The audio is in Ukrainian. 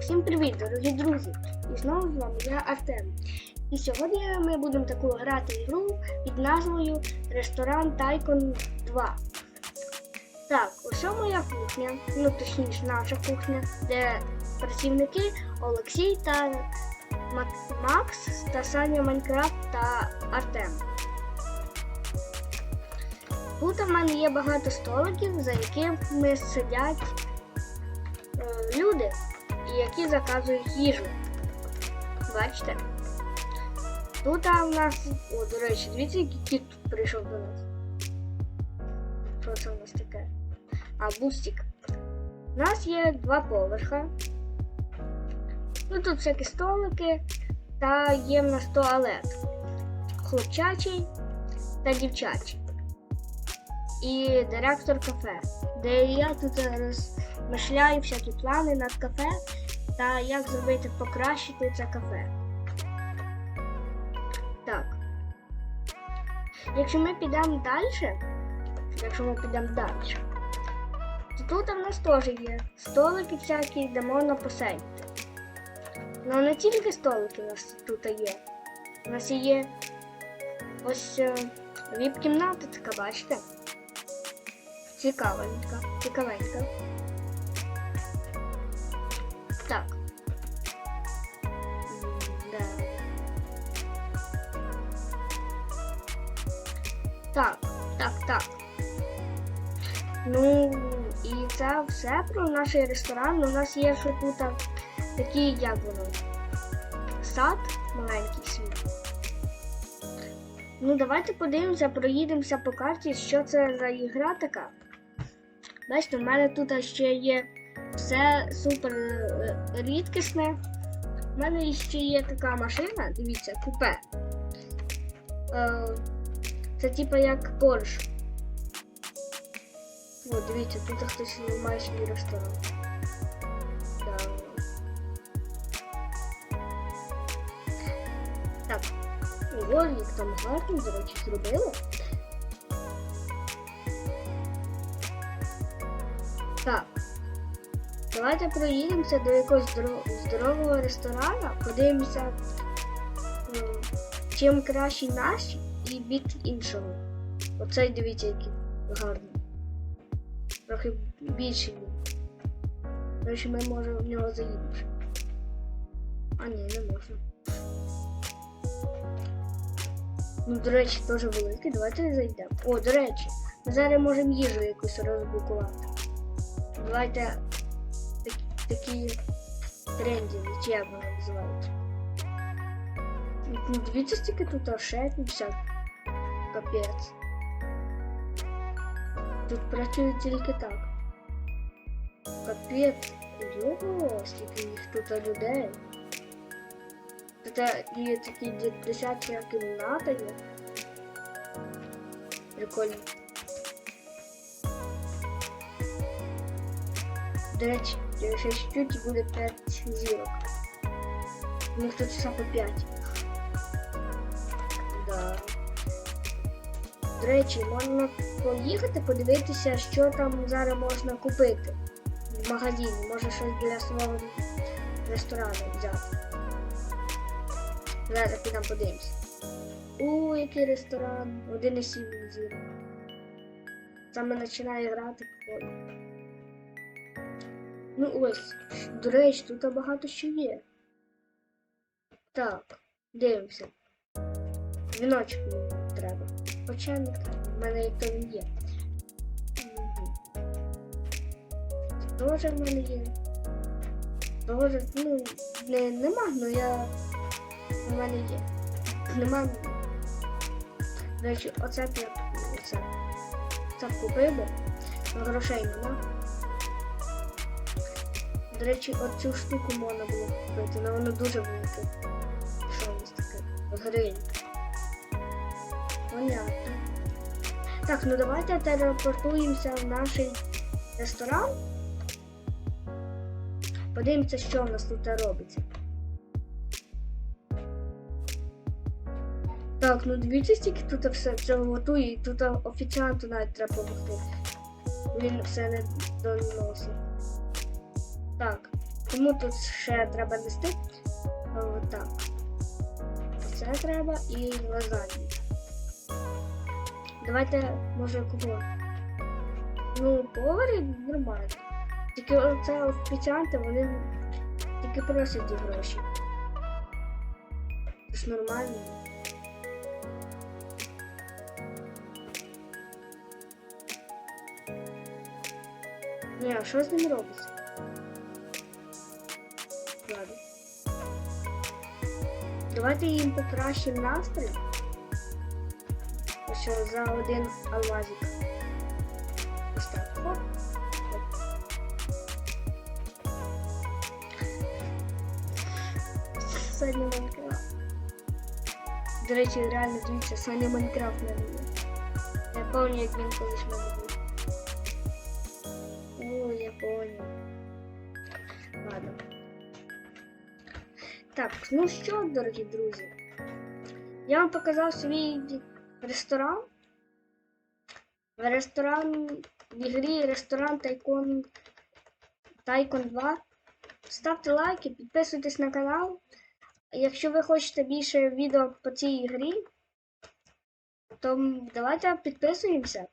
Всім привіт, дорогі друзі! І знову з вами я Артем. І сьогодні ми будемо таку грати ігру під назвою Ресторан Тайкон 2. Так, ось моя кухня, ну точніше наша кухня, де працівники Олексій та Макс та Саня Майнкрафт та Артем. Тут у мене є багато столиків, за якими сидять люди, які заказують їжу. Бачите? Тут в нас, о, до речі, дивіться, який кіт прийшов до нас. Що це у нас таке? А, бустик. У нас є два поверха. Ну тут всякі столики, та є в нас туалет. Хлопчачий та дівчачий. І директор кафе, де я тут розмишляю всякі плани над кафе та як зробити покращити це кафе. Так. Якщо ми підемо далі, якщо ми підемо далі, то тут в нас теж є столики всякі, де можна посидіти. Ну не тільки столики у нас тут є. У нас є ось е, віп-кімната така, бачите? Цікавенька, цікавенька. Так. Да. Так, так, так. Ну, і це все про наш ресторан. У нас є ще тут такий, як воно, сад, маленький світ. Ну, давайте подивимося, проїдемося по карті, що це за ігра така. Бачите, в мене тут ще є все супер рідкісне. У мене ще є така машина, дивіться, купе. Е, Це типа як Порш. О, дивіться, тут хтось має свій ресторан. Так, ого, їх там гарно, до речі, зробили. Так. Давайте проїдемося до якогось здорового ресторану, подивимося, чим кращий наш і від іншого. Оцей дивіться, який гарний. Трохи більший. До речі, ми може в нього заїдемо. А ні, не можна. Ну, до речі, теж великий. Давайте зайдемо. О, до речі, ми зараз можемо їжу якусь розблокувати. Давайте такі, такі тренді, чи як вони називають. Ну, дивіться, стільки тут ошетні всякі. Капець. Тут працює тільки так. Капець. Його, скільки їх тут людей. Тут є такі ді- десятки кімната є. Прикольно. До речі, ще чуть і буде 5 зірок. У них тут все по 5. Да. До речі, можна поїхати, подивитися, що там зараз можна купити в магазині. Може щось для свого ресторану взяти. Зараз підемо подивимося. У, який ресторан. 1,7 зірок. Саме починає грати прикольно. Ну ось, до речі, тут багато що є. Так, дивимося. Віночок мені треба. Треба. В мене як то він є. Тоже в мене є. Тоже, ну, не, нема, але я. У мене є. Нема. До речі, оце б я оце. Це купив але Грошей нема. До речі, оцю штуку можна було купити, але воно дуже велике. Що у нас таке? Гриль. Понятно. Так, ну давайте телепортуємося в наш ресторан. Подивимося, що в нас тут робиться. Так, ну дивіться, стільки тут все, все готує, і тут офіціанту навіть треба допомогти. Він все не доносить. Так, Тому тут ще треба нести отак. Це треба і лазанью. Давайте, може, кого? Ну, поварі нормально. Тільки оце офіціанти, вони тільки просять ті гроші. Це ж нормально. Ні, а що з ним робиться? Ладно. Давайте їм покращимо настрій. Ось за один алмазик. Ось. Саня Майнкрафт. До речі, реально дивіться, Саня Майнкрафт не буде. Я пам'ятаю, як він колись мене був. О, я понял. Ладно. Так, ну що, дорогі друзі, я вам показав свій ресторан. Ресторан в ігрі ресторан Тайкон Тайкон 2. Ставте лайки, підписуйтесь на канал. Якщо ви хочете більше відео по цій грі, то давайте підписуємося.